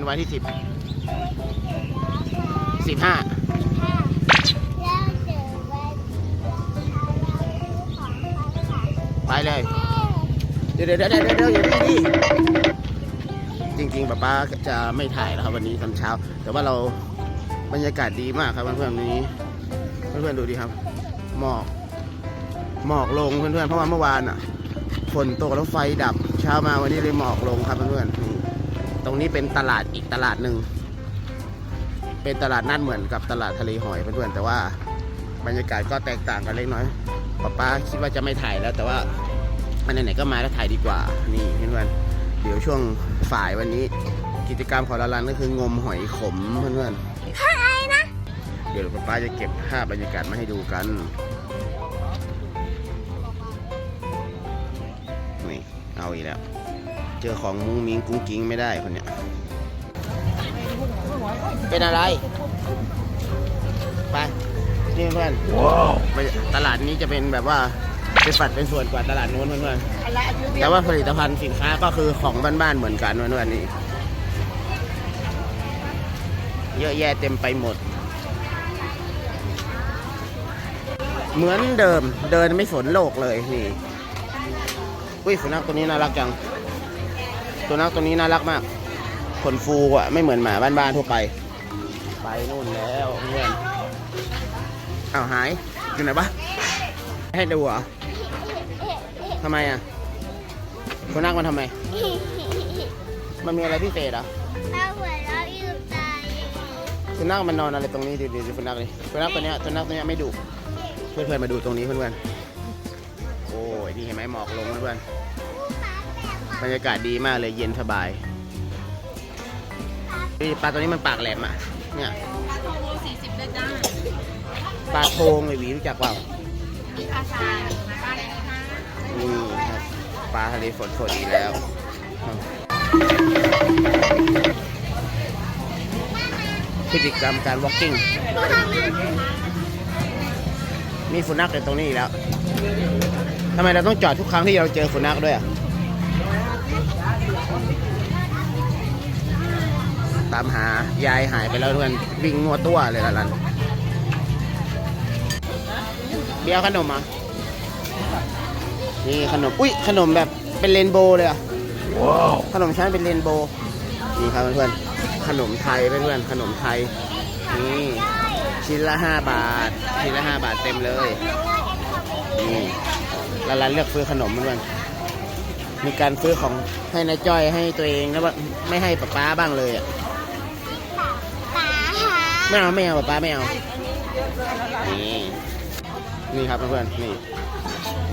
เป็นวันที่สิบสิบห้าไปเลย เดี๋ยวเดี๋ยวเดี๋ยวเดี๋ยวเดี๋ยวอย่าดีจริงๆป๊าป๊าจะไม่ถ่ายแล้วครับวันนี้ตอนเช้า แต่ว่าเราบรรยากาศดีมากครับเพื่อนๆวันนี้เพื่อนๆดูดิครับ หมอกหมอกลงเพื่อนๆเพราะว่าเมื่อวานอะฝนตกแล้วไฟดับ เช้ามาวันนี้เลยหมอกลงครับเพื่อนๆ ตรงนี้เป็นตลาดอีกตลาดหนึ่ง เป็นตลาดนัดเหมือนกับตลาดทะเลหอยเพื่อนๆแต่ว่าบรรยากาศก็แตกต่างกันเล็กน้อยป๊าป๊าคิดว่าจะไม่ถ่ายแล้ว แต่ว่ามันไหนๆก็มาแล้วถ่ายดีกว่า นี่เพื่อนๆเดี๋ยวช่วงฝ่ายวันนี้ กิจกรรมของเราลันก็คืองมหอยขมเพื่อนๆถ้าไอ้นะ เดี๋ยวป๊าป๊าจะเก็บภาพบรรยากาศมาให้ดูกันนี่เอาอีกแล้ว เจอของมุ้งมิ้งกุ้งกิ้งไม่ได้คนเนี้ย เป็นอะไร ไป นี่เพื่อนไปตลาดนี้จะเป็นแบบว่าเป็นฝัดเป็นส่วนกว่าตลาดนู้นเพื่อนๆแต่ว่าผลิตภัณฑ์สินค้าก็คือของบ้านๆเหมือนกันเพื่อนๆนี่เยอะแยะเต็มไปหมด เหมือนเดิมเดินไม่สนโลกเลยนี่ อุ้ยสุนัขตัวนี้น่ารักจัง ตัวนักตัวนี้น่ารักมากขนฟูอะไม่เหมือนหมาบ้านๆทั่วไป ไปนู่นแล้วเพื่อนอ้าวหายอยู่ไหนวะให้ดูเหรอทำไมอะสุนัขมันทำไม มันมีอะไรพิเศษอเราเหมือนเราอยู่ตายอย่างนี้สุนัขมันนอนอะไรตรงนี้ดูดูดูสุนัขเลยสุนัขตัวเนี้ยสุนัขตัวเนี้ยไม่ดุเพื่อนๆมาดูตรงนี้เพื่อนๆโอ้ยนี่เห็นไหมหมอกลงเพื่อนๆ บรรยากาศดีมากเลยเย็นสบายนี่ปลาตัวนี้มันปากแหลมอะ เนี่ยปลาทองโลสี่สิบเลยจ้าปลาโทงไอหวีรู้จักเปล่ามีปลาชาปลาอะไรนะคะนี่ครับปลาทะเลฝนฝนอีกแล้ว พฤติกรรมการ walking มีสุนัขอยู่ตรงนี้อีกแล้วทำไมเราต้องจอดทุกครั้งที่เราเจอสุนัขด้วยอะ ตามหายายหายไปแล้วเพื่อนวิ่งมัวตัวเลยละลันเบี้ยร์ขนมอะนี่ขนม อุ้ยขนมแบบเป็นเรนโบว์เลยอะขนมชั้นเป็นเรนโบว์นี่ครับเพื่อนๆขนมไทยเพื่อนๆขนมไทยนี่ชิ้นละห้าบาท ชิ้นละห้าบาทเต็มเลยนี่ล้วร้านเลือกซื้อขนมเพื่อนๆมีการซื้อของให้นายจ้อยให้ตัวเองแล้วไม่ให้ป๊าป๊าบ้างเลยอะ ไม่เอาไม่เอาป๊าป๊าไม่เอานี่นี่ครับเพื่อนๆนี่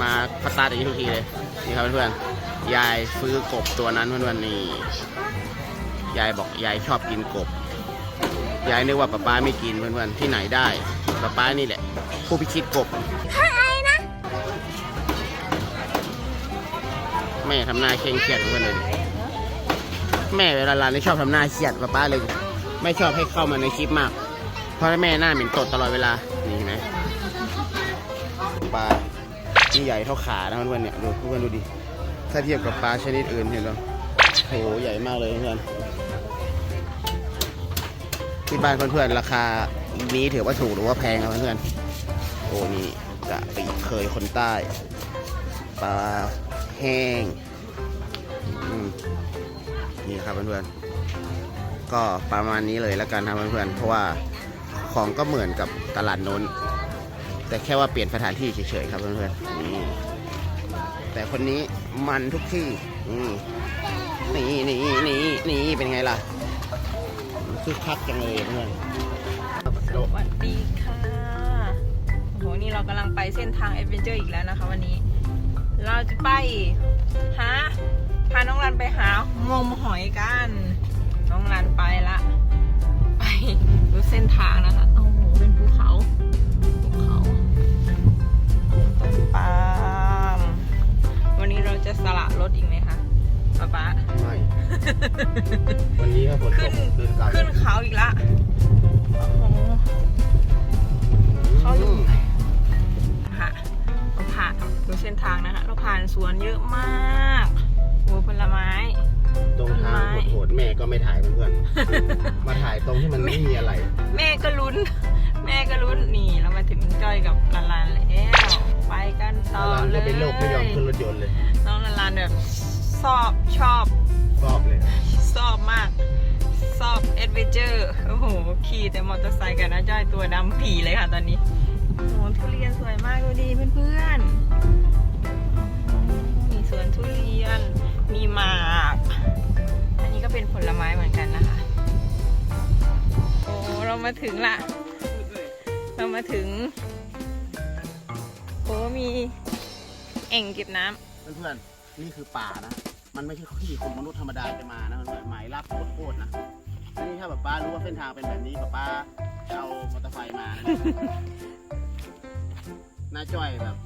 มาพัตตาร์อย่างนี้ทุกทีเลยนี่ครับเพื่อนๆยายซื้อกบตัวนั้นเพื่อนๆนี่ยายบอกยายชอบกินกบยายนึกว่าป๊าป๊าไม่กินเพื่อนๆที่ไหนได้ป๊าป๊านี่แหละ ผู้พิชิตกบถ้าไอ้นะแม่ทำหน้าเคร่งเครียดเพื่อนเลยแม่เวลาลานนี่ชอบทำหน้าเครียดป๊าป๊าเลย ไม่ชอบให้เข้ามาในคลิปมาก เพราะแม่หน้าเหม็นตดตลอดเวลา นี่เห็นไหมปลาที่ใหญ่เท่าขานะเพื่อนๆเนี่ยดูเพื่อนดูดิ ถ้าเทียบกับปลาชนิดอื่นเห็นไหมโหใหญ่มากเลยเพื่อนที่บ้านเพื่อนๆราคานี้ถือว่าถูกหรือว่าแพงครับเพื่อนๆโอ้นี่กะปิเคยคนใต้ปลาแห้งนี่ครับเพื่อนๆก็ประมาณนี้เลยแล้วกันครับเพื่อนๆเพราะว่า ของก็เหมือนกับตลาดโน้น แต่แค่ว่าเปลี่ยนสถานที่เฉยๆครับเพื่อนๆนี่แต่คนนี้มันทุกที่นี่นี่นี่นี่เป็นไงล่ะคึกคักจังเลยเพื่อนสวัสดีค่ะโอ้โหนี่เรากำลังไปเส้นทางแอดเวนเจอร์อีกแล้วนะคะวันนี้ เราจะไปหาพาน้องรันไปหางมหอยกัน น้องรันไปละ ไปดูเส้นทางนะคะ เป็นภูเขาภูเขาต้นปาล์มวันนี้เราจะสละรถอีกไหมคะป๊าป๊าไม่ วันนี้ถ้าฝนตขึ้กนเดินกลับขึ้นเขาอีกละโอ้โหเขาอยู่ค่ะเราผ่านดูเส้นทางนะคะ เราผ่านสวนเยอะมากโอ้ผลไม้ ตรงทางไม้โหดๆแม่ก็ไม่ถ่ายเพื่อนๆมาถ่ายตรงที่มันไม่มีอะไร แม่ก็ลุ้น แม่ก็ลุ้นนี่เรามาถึงจ้อยกับลาลานแล้ว ไปกันต่อร้านเลก็ยเป็นโรคไม่ยอมขึ้นรถยนต์เลยน้องลาลานแบบชอบชอบชอบเลยชอบมากชอบเอดเวนเจอร์โอ้โหขี่แต่มอเตอร์ไซค์กันนะจ้อยตัวดำผีเลยค่ะตอนนี้โอ้โหทุเรียนสวยมากดูดีเพื่อนๆมีสวนทุเรียนมีหมากอันนี้ก็เป็นผลไม้เหมือนกันนะคะ โอ้เรามาถึงละ เรามาถึงโอ้มีเอ่งเก็บน้ำเพื่อนๆนี่คือป่านะ มันไม่ใช่ที่ของมนุษย์ธรรมดาจะมานะเพื่อนๆหมายรับโคตรๆนะอันนี้ถ้าแบบป้ารู้ว่าเส้นทางเป็นแบบนี้แบบป้าจะเอามอเตอร์ไซค์มานะน้าจ้อยแบบ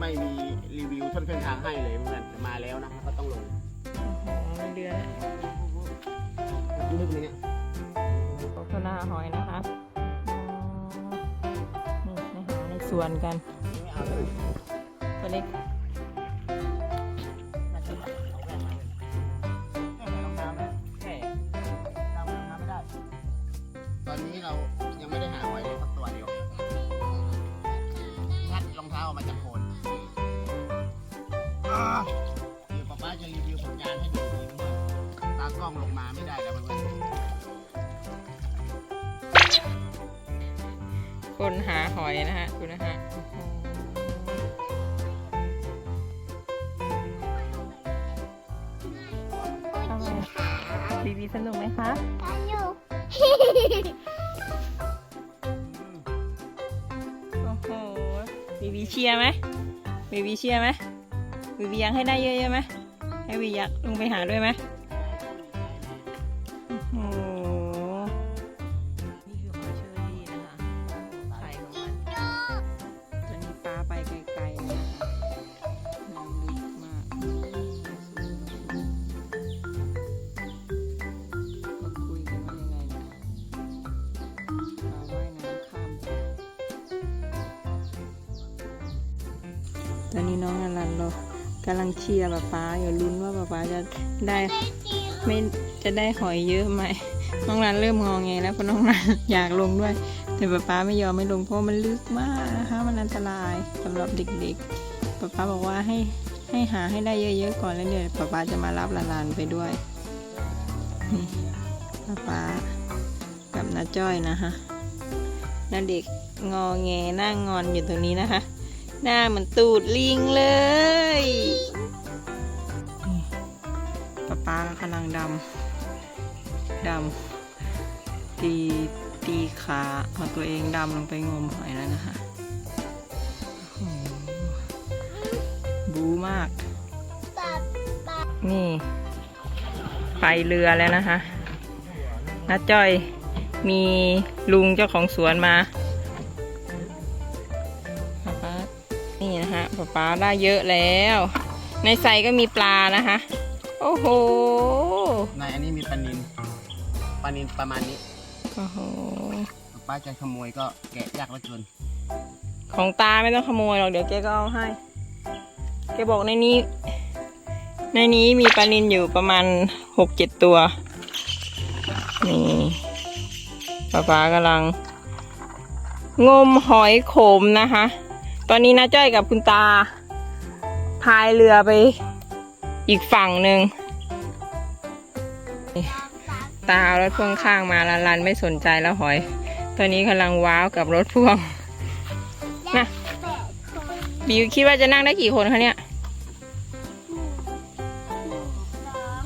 ไม่มีรีวิวต้นเส้นทางให้เลยเพื่อนแต่มาแล้วนะก็ต้องลงโอ้โหมีเรือลึกเลยเนี่ยโคโคนาหอยนะคะ วนกันไม่เอาเลยตัวเล็กน่าจะแบบเอาแว่นมาเลยแค่ใส่รองเท้านะแค่เรารองเท้าไม่ได้ตอนนี้เรายังไม่ได้หาหอยเลยสักตัวเดียวงัดรองเท้าออกมาจากโคนอ่าเดี๋ยวป๊าป๊าจะรีวิวผลงานให้ดูอีกทีนึงตากล้องลงมาไม่ได้แล้วเพื่อนคนหาหอยนะฮะดูนะฮะ บีบีสนุกไหมคะ สนุกโอ้โหบีบีเชียร์ไหมบีบีเชียร์ไหมบีบีอยากให้ได้เยอะๆไหมให้บีอยากลงไปหาด้วยไหม ตอนนี้น้องอลันเรากำลังเชียร์ป๊าป๊าอยู่ลุ้นว่าป๊าป๊าจะได้ไม่จะได้หอยเยอะไหมน้องรันเริ่มงองแงแล้วเพราะน้องรันอยากลงด้วย แต่ป๊าป๊าไม่ยอมไม่ลงเพราะมันลึกมากนะคะมันอันตรายสำหรับเด็กๆป๊าป๊าบอกว่าให้ให้หาให้ได้เยอะๆก่อนแล้วเดี๋ยวป๊าป๊าจะมารับหลานไปด้วยนี่ป๊าป๊ากับน้าจ้อยนะคะน้าเด็กงอแงน้างงอนอยู่ตรงนี้นะคะ หน้าเหมือนตูดลิงเลยป๊าป๊ากำลังดำดำตีตีขาเอาตัวเองดำลงไปงมหอยแล้วนะคะบูมาก นี่ ไปเรือแล้วนะคะน้าจ้อยมีลุงเจ้าของสวนมา ป๊าป๊าได้เยอะแล้ว ในใส่ก็มีปลานะคะ โอ้โห ในอันนี้มีปลานินปลานินประมาณนี้โอ้โหป้าจะขโมยก็แกะยากเหลือเกินของตาไม่ต้องขโมยหรอกเดี๋ยวแกก็เอาให้ แกบอกในนี้ ในนี้มีปลานินอยู่ประมาณหกเจ็ดตัว นี่ป้าป๊ากำลัง งมหอยโขมนะคะ ตอนนี้น้าจ้อยกับคุณตา พายเรือไป อีกฝั่งหนึ่งนี่ตาเอารถพ่วงข้างมาลันลันไม่สนใจแล้วหอย ตอนนี้กำลังว้าวกับรถพ่วงนะแปดคนบิวคิดว่าจะนั่งได้กี่คนคะเนี่ยหนึ่งสอง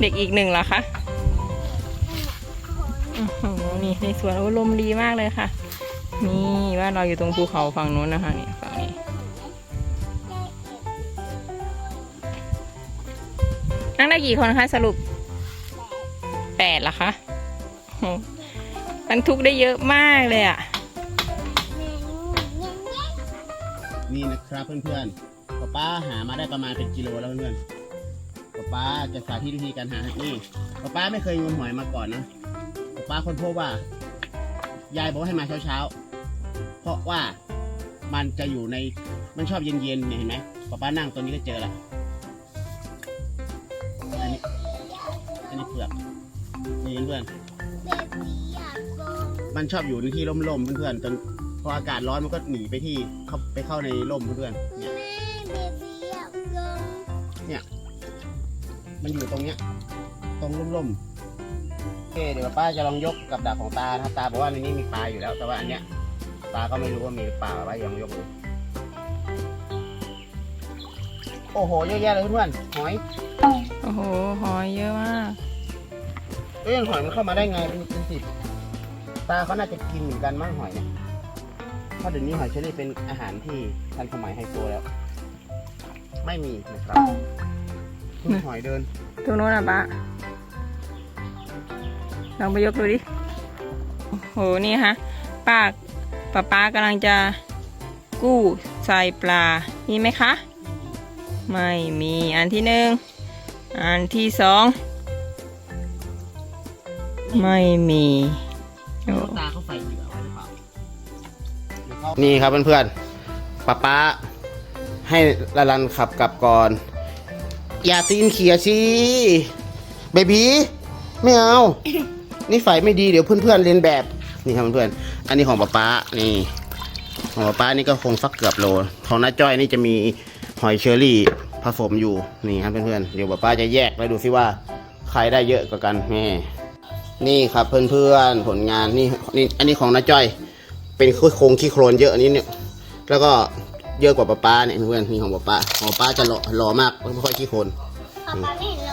เด็กอีกหนึ่งเหรอคะค นี่ในสวนโอ้ลมดีมากเลยค่ะ นี่ว่าเราอยู่ตรงภูเขาฝั่งนู้นนะคะนี่ฝั่งนี้นั่งได้กี่คนคะสรุปแปดเหรอคะโอ้บรรทุกได้เยอะมากเลยอะนี่นะครับเพื่อนๆป้าป้าหามาได้ประมาณเป็นกิโลแล้วเพื่อนๆป้าป้าจะสาธิตวิธีการหานี่ป้าป้าไม่เคยงมหอยมาก่อนนะ ป้าป้าคนพบว่า ยายบอกว่าให้มาเช้าๆ เพราะว่ามันจะอยู่ในมันชอบเย็นๆเนี่ยเห็นไหมป้าป้านั่งตัวนี้ก็เจอละอันนี้อันนี้เปลือกนี่เพื่อนเบบี้อยากลงมันชอบอยู่ในที่ร่มๆเพื่อนๆจนพออากาศร้อนมันก็หนีไปที่เข้าไปเข้าในร่มเพื่อนๆเนี่ยแม่เบบี้อยากลงมันอยู่ตรงเนี้ย ตรงร่มๆ โอเคเดี๋ยวป้าจะลองยกกับดักของตานะครับตาบอกว่าในนี้มีปลาอยู่แล้ว แต่ว่าอันเนี้ยตาก็ไม่รู้ว่ามีหรือเปล่าป้าลองยกดูโอ้โหเยอะแยะเลยเพื่อนๆหอยโอ้โห หอยเยอะมาก เอ้ยหอยมันเข้ามาได้ไงเป็นเป็นสิบตาเขาน่าจะกินเหมือนกันมั้งหอยเนี่ยเพราะเดี๋ยวนี้หอยเชอรี่เป็นอาหารที่ทันสมัยไฮโซแล้ว ไม่มีนะครับคุณหอยเดิน ตรงโน้นอะปะ ลองไปยกดูดิ โอ้โห นี่ฮะป้าป้าป้ากำลังจะกู้ใส่ปลา มีไหมคะ ไม่มี อันที่หนึ่ง อันที่สอง ไม่มีโอ้ตาเขาใส่เหยื่อไว้หรือเปล่านี่ครับเพื่อนๆป๊าป๊าให้ลาลันขับกลับก่อน อย่าตีนเขียสิเบบีไม่เอา นี่ไฟไม่ดีเดี๋ยวเพื่อนๆเรียนแบบนี่ครับเพื่อนๆอันนี้ของป๊าป๊านี่ของป๊าป๊านี่ก็คงสักเกือบโล ของน้าจ้อยนี่จะมีหอยเชอรี่ผสมอยู่นี่ครับเพื่อนๆเดี๋ยวป๊าป๊าจะแยกแล้วดูซิว่าใครได้เยอะกว่ากันแม่นี่ครับเพื่อนๆผลงานนี่นี่อันนี้ของน้าจ้อย เป็นโครงขี้โคลนเยอะอันนี้เนี่ยแล้วก็เยอะกว่าป๊าป๊าเนี่ยเพื่อนๆนี่ของป๊าป๊าของป๊าป๊าจะหล่อหล่อมากไม่ค่อยขี้โคลนป๊าป๊าไม่เห็น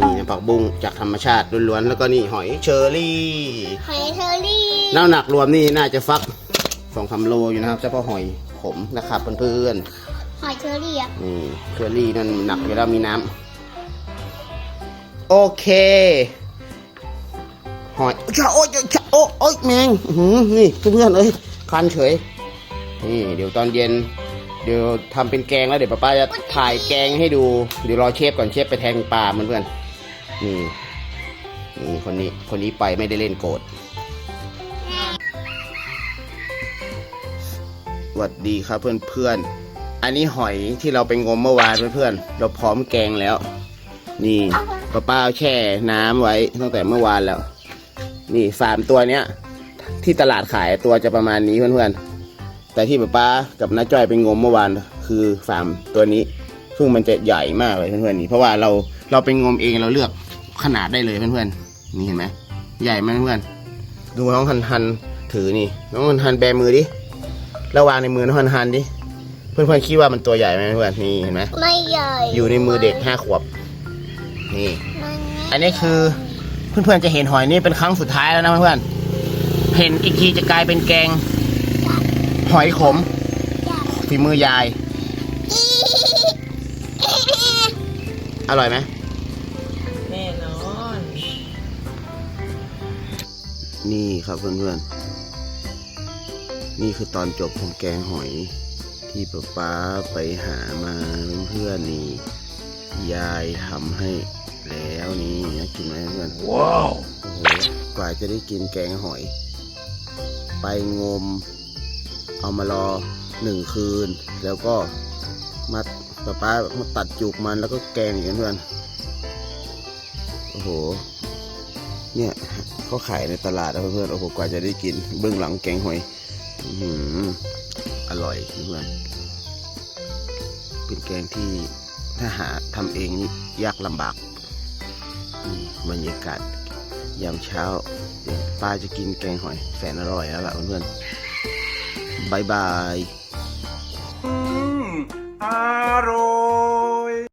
นี่นะผักบุ้งจากธรรมชาติล้วนๆแล้วก็นี่หอยเชอรี่หอยเชอรี่น้ำหนักรวมนี่น่าจะฟักสองสามโลอยู่นะครับเฉพาะหอยขมนะครับเพื่อนหอยเชอรี่อะๆนี่เชอรี่นั่นหนักอยู่แล้วมีน้ำโอเคหอยชะโอ้ยชะโอ้โอ้ยแมงอื้อหือนี่เพื่อนๆเอ้ยคันเฉยนี่เดี๋ยวตอนเย็นเดี๋ยวทำเป็นแกงแล้วเดี๋ยวป้าป้าจะถ่ายแกงให้ดู เดี๋ยวรอเชฟก่อนเชฟไปแทงปลาเพื่อนๆ นี่นี่คนนี้คนนี้ไปไม่ได้เล่นโกรธสวัสดีครับเพื่อนๆ อันนี้หอยที่เราไปงมเมื่อวานเพื่อนๆ เราพร้อมแกงแล้ว นี่ป้าป้าแช่น้ำไว้ตั้งแต่เมื่อวานแล้ว นี่สามตัวเนี้ย ที่ตลาดขายตัวจะประมาณนี้เพื่อนๆ แต่ที่ป้าป้ากับน้าจ้อยไปงมเมื่อวานคือสามตัวนี้ซึ่งมันจะใหญ่มากเลยเพื่อนๆนี่เพราะว่าเราเราไปงมเองเราเลือก ขนาดได้เลยเพื่อนๆ นี่เห็นไหม ใหญ่ไหมเพื่อนๆ ดูน้องฮันฮันถือนี่ น้องฮันฮันแบมือดิระวางในมือน้องฮันฮันดิ เพื่อนๆคิดว่ามันตัวใหญ่ไหมเพื่อนนี่เห็นไหมไม่ใหญ่ อยู่ในมือเด็กห้าขวบ นี่มันอันนี้คือเพื่อนๆจะเห็นหอยนี่เป็นครั้งสุดท้ายแล้วนะเพื่อนๆ เห็นอีกทีจะกลายเป็นแกง หอยขมฝีมือยาย อร่อยไหม นี่ครับเพื่อนๆ นี่คือตอนจบของแกงหอย ที่ป๊าป๊าไปหามาเพื่อนๆนี่ ยายทำให้แล้วนี่นะกินไหมเพื่อนว้าวโอ้โหกว่าจะได้กินแกงหอย ไปงม เอามารอหนึ่งคืน แล้วก็มาป๊าป๊ามาตัดจุกมันแล้วก็แกงอย่างนี้เพื่อนโอ้โห เนี่ยเขาขายในตลาดนะเพื่อนๆโอ้โหกว่าจะได้กิน เบื้องหลังแกงหอยอื้อหือร่อยเพื่อนเป็นแกงที่ถ้าหาทำเองนี่ยากลำบากมีบรรยากาศยามเช้าป้าจะกินแกงหอยแสนอร่อยแล้วล่ะเพื่อนๆบายบาย